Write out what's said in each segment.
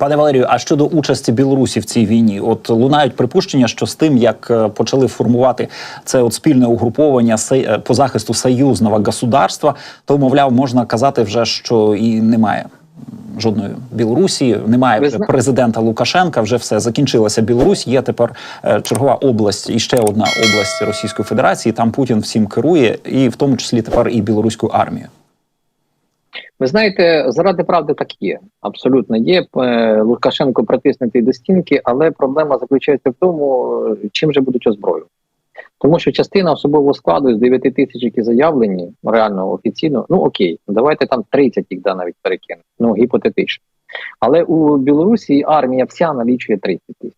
Пане Валерію, а щодо участі Білорусі в цій війні, от лунають припущення, що з тим, як е, почали формувати це от спільне угруповання е, по захисту союзного государства, то мовляв, можна казати вже, що і немає жодної Білорусі, немає вже президента Лукашенка. Вже все закінчилася Білорусь. Є тепер е, чергова область і ще одна область Російської Федерації. Там Путін всім керує, і в тому числі тепер і білоруську армію. Ви знаєте, заради правди так є. Абсолютно є. Е, Лукашенко притиснутий до стінки, але проблема заключається в тому, чим же будуть озброєні. Тому що частина особового складу з 9 тисяч, які заявлені, реально офіційно, ну окей, давайте там 30 їх навіть перекинути, ну гіпотетично. Але у Білорусі армія вся налічує 30 тисяч.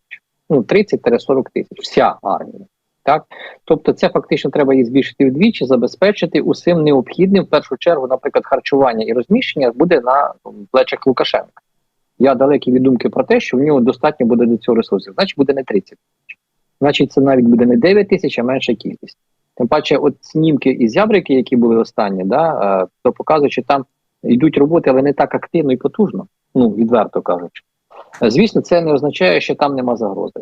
Ну, 30-40 тисяч, вся армія. Так? Тобто це фактично треба її збільшити вдвічі, забезпечити усім необхідним, в першу чергу, наприклад, харчування і розміщення буде на плечах Лукашенка. Я далекий від думки про те, що в нього достатньо буде до цього ресурсів. Значить, буде не 30 тисяч. Значить, це навіть буде не 9 тисяч, а менша кількість. Тим паче, от снімки із Ябрики, які були останні, да, е, то показують, що там йдуть роботи, але не так активно і потужно, ну відверто кажучи. Звісно, це не означає, що там нема загрози.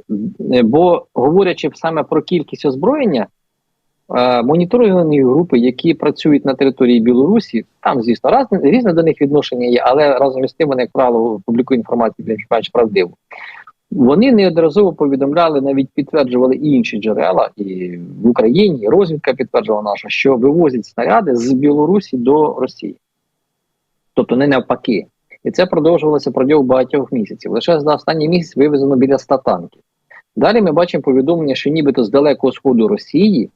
Бо говорячи саме про кількість озброєння, е, моніторингові групи, які працюють на території Білорусі, там, звісно, раз, різне до них відношення є, але разом із тим вони, як правило, публікують інформацію більш-менш правдиву. Вони неодноразово повідомляли, навіть підтверджували і інші джерела, і в Україні, і розвідка підтверджувала наша, що вивозять снаряди з Білорусі до Росії. Тобто не навпаки. І це продовжувалося протягом багатьох місяців. Лише за останній місяць вивезено біля 100 танків. Далі ми бачимо повідомлення, що нібито з далекого сходу Росії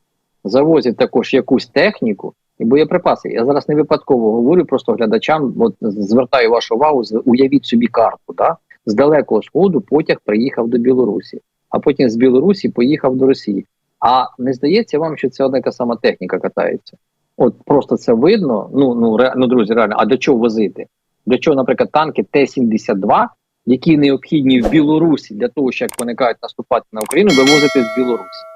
завозять також якусь техніку і боєприпаси. Я зараз не випадково говорю просто глядачам, от звертаю вашу увагу, уявіть собі карту. Да? З далекого сходу потяг приїхав до Білорусі, а потім з Білорусі поїхав до Росії. А не здається вам, що це одна та сама техніка катається? От просто це видно. Ну ну ре, ну друзі, реально, а до чого возити? До чого, наприклад, танки Т-72, які необхідні в Білорусі для того, що як виникають наступати на Україну, вивозити з Білорусі?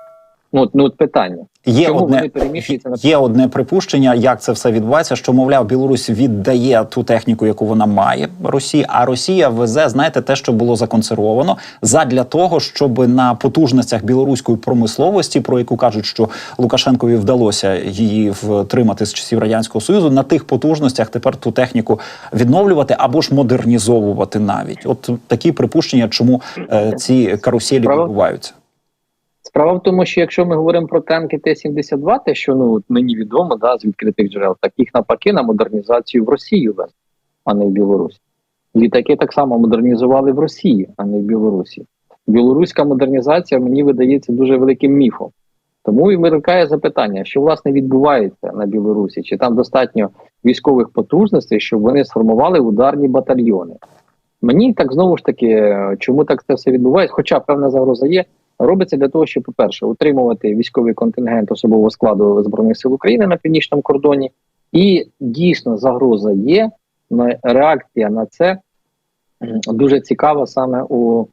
Ну ну от питання. Є Чому одне, вони переміщуються на є одне припущення, як це все відбувається. Що мовляв, Білорусь віддає ту техніку, яку вона має Росії, а Росія везе, знаєте, те, що було законсервовано, задля того, щоб на потужностях білоруської промисловості, про яку кажуть, що Лукашенкові вдалося її втримати з часів радянського союзу, на тих потужностях тепер ту техніку відновлювати або ж модернізовувати навіть. От такі припущення, чому е, ці каруселі відбуваються. Справа в тому, що якщо ми говоримо про танки Т-72, те, що ну мені відомо да, з відкритих джерел, так їх навпаки на модернізацію в Росію везли, а не в Білорусі. Літаки так само модернізували в Росії, а не в Білорусі. Білоруська модернізація мені видається дуже великим міфом. Тому і виникає запитання, що власне відбувається на Білорусі, чи там достатньо військових потужностей, щоб вони сформували ударні батальйони. Мені так знову ж таки, е, чому так це все відбувається, хоча певна загроза є, робиться для того, щоб, по-перше, утримувати військовий контингент особового складу Збройних сил України на північному кордоні, і дійсно загроза є. реакція на це дуже цікава саме у е,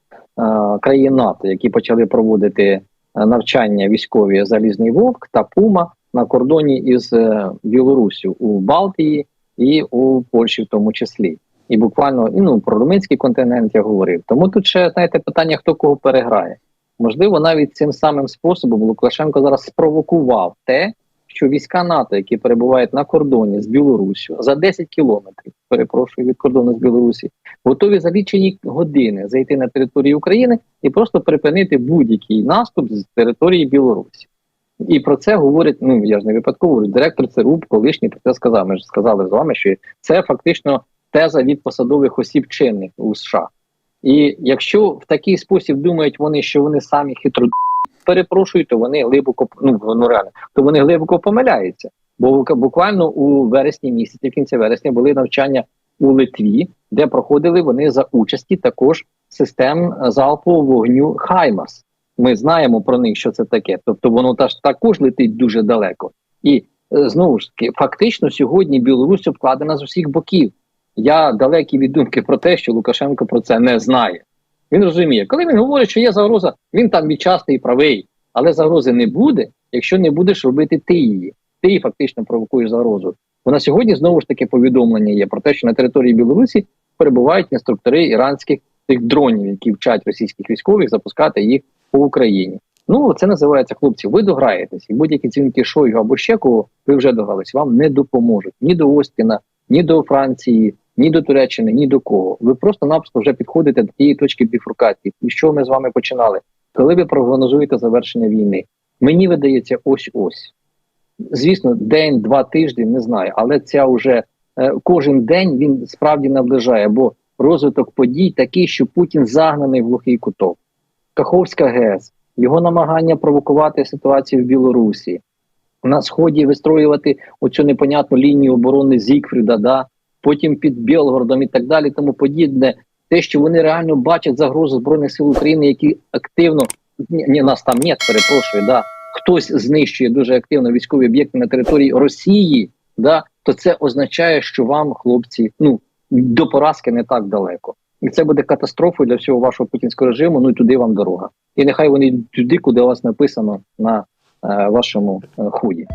країн НАТО, які почали проводити е, навчання військові Залізний Вовк та Пума на кордоні із е, Білоруссю у Балтії і у Польщі, в тому числі. І буквально і, ну, про румунський континент я говорив. Тому тут ще знаєте питання, хто кого переграє. Можливо, навіть цим самим способом Лукашенко зараз спровокував те, що війська НАТО, які перебувають на кордоні з Білоруссю за 10 кілометрів, перепрошую від кордону з Білорусі, готові за лічені години зайти на територію України і просто припинити будь-який наступ з території Білорусі. І про це говорить, ну я ж не випадково директор ЦРУ колишній про це сказав. Ми ж сказали з вами, що це фактично теза від посадових осіб чинних у США. І якщо в такий спосіб думають вони, що вони самі хитро перепрошую, то вони глибоко ну, ну реально, то вони глибоко помиляються. Бо буквально у вересні місяці, в кінці вересня, були навчання у Литві, де проходили вони за участі також систем залпового вогню Хаймарс. Ми знаємо про них, що це таке. Тобто воно та також летить дуже далеко. І е, знову ж таки, фактично сьогодні Білорусь обкладена з усіх боків. Я далекий від думки про те, що Лукашенко про це не знає. Він розуміє, коли він говорить, що є загроза, він там відчасний і правий, але загрози не буде, якщо не будеш робити ти її. Ти її фактично провокуєш загрозу. Бо на сьогодні знову ж таки повідомлення є про те, що на території Білорусі перебувають інструктори іранських тих дронів, які вчать російських військових, запускати їх по Україні. Ну це називається хлопці. Ви дограєтесь, і будь-які дзвінки Шойгу або ще кого ви вже догрались, вам не допоможуть ні до Остіна, ні до Франції, ні до Туреччини, ні до кого. Ви просто-напросто вже підходите до тієї точки біфуркації. І що ми з вами починали? Коли ви прогнозуєте завершення війни, мені видається ось ось. Звісно, день, два тижні, не знаю, але ця вже е, кожен день він справді наближає, бо розвиток подій такий, що Путін загнаний в глухий куток. Каховська ГЕС, його намагання провокувати ситуацію в Білорусі, на сході вистроювати оцю непонятну лінію оборони Зікфріда, да, потім під Білгородом і так далі, тому подібне. Те, що вони реально бачать загрозу збройних сил України, які активно ні, ні нас там нет, перепрошую, да хтось знищує дуже активно військові об'єкти на території Росії, да то це означає, що вам, хлопці, ну до поразки не так далеко, і це буде катастрофою для всього вашого путінського режиму. Ну і туди вам дорога. І нехай вони туди, куди у вас написано на е, вашому е, худі.